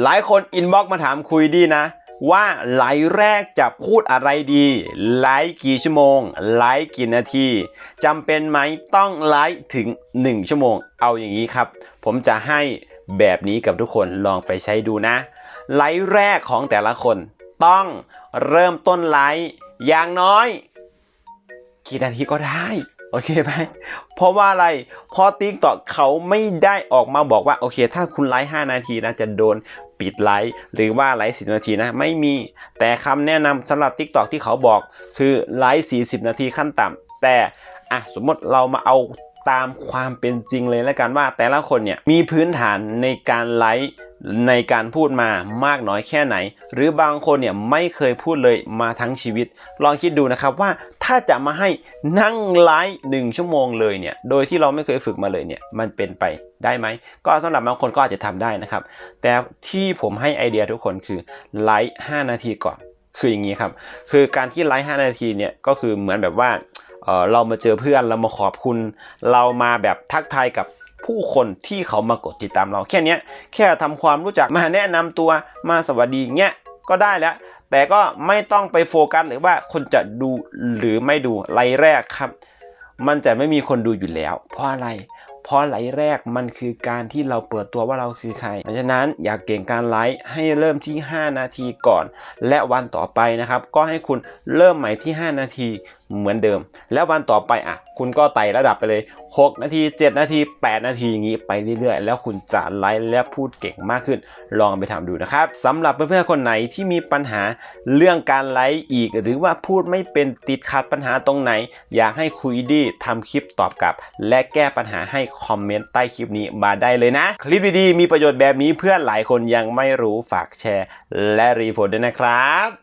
หลายคนอินบ็อกมาถามคุยดีนะ ว่าไลฟ์แรกจะพูดอะไรดีไลฟ์กี่ชั่วโมงไลฟ์กี่นาทีจำเป็นไหมต้องไลฟ์ถึง 1 ชั่วโมง เอาอย่างนี้ครับ ผมจะให้แบบนี้กับทุกคนลองไปใช้ดูนะ ไลฟ์แรกของแต่ละคน ต้องเริ่มต้นไลฟ์อย่างน้อยกี่นาทีก็ได้ โอเคไหมเพราะว่าอะไรเพราะติ๊กต็อกเขาไม่ได้ออกมาบอกว่าโอเค ถ้าคุณไลฟ์5นาทีนะจะโดนปิดไลฟ์หรือว่าไลฟ์10 นาทีนะไม่มีแต่คำแนะนำสำหรับ TikTok ที่เขาบอกคือไลฟ์40 นาทีขั้นต่ำแต่อะสมมติเรามาเอาตามความเป็นจริงเลยแล้วกันว่าแต่ละคนเนี่ยมีพื้นฐานในการไลฟ์ ในการพูดมามากน้อยแค่ไหน หรือบางคนเนี่ยไม่เคยพูดเลยมาทั้งชีวิต ลองคิดดูนะครับว่าถ้าจะมาให้นั่งไลฟ์หนึ่งชั่วโมงเลยเนี่ยโดยที่เราไม่เคยฝึกมาเลยเนี่ยมันเป็นไปได้ไหม ก็สำหรับบางคนก็อาจจะทำได้นะครับ แต่ที่ผมให้ไอเดียทุกคนคือไลฟ์5นาทีก่อน คืออย่างนี้ครับ คือการที่ไลฟ์5นาทีเนี่ยก็คือเหมือนแบบว่าเออเรามาเจอเพื่อนเรามาขอบคุณ เรามาแบบทักทายกับ ผู้คนที่เขามากดติดตามเราแค่นี้แค่ทำความรู้จักมาแนะนำตัวมาสวัสดีเงี้ยก็ได้แล้ว แต่ก็ไม่ต้องไปโฟกัสหรือว่าคนจะดูหรือไม่ดูไลฟ์แรกครับ มันจะไม่มีคนดูอยู่แล้ว เพราะอะไร เพราะไลฟ์แรกมันคือการที่เราเปิดตัวว่าเราคือใครเพราะฉะนั้นอยากเก่งการไลฟ์ให้เริ่มที่ 5 นาทีก่อน และวันต่อไปนะครับ ก็ให้คุณเริ่มใหม่ที่ 5 นาที เหมือนเดิม แล้ววันต่อไปอะ คุณก็ไต่ระดับไปเลย 6 นาที 7 นาที 8 นาทีอย่างนี้ไปเรื่อยๆ แล้วคุณจะไลฟ์และพูดเก่งมากขึ้น ลองไปทำดูนะครับสำหรับเพื่อนๆคนไหนที่มีปัญหาเรื่องการไลฟ์อีก หรือว่าพูดไม่เป็นติดขัดปัญหาตรงไหน อยากให้คุยดีทำคลิปตอบกลับ และแก้ปัญหาให้คอมเมนต์ใต้คลิปนี้มาได้เลยนะ คลิปดีๆมีประโยชน์แบบนี้เพื่อนหลายคนยังไม่รู้ฝากแชร์ และรีโพสต์ด้วยนะครับ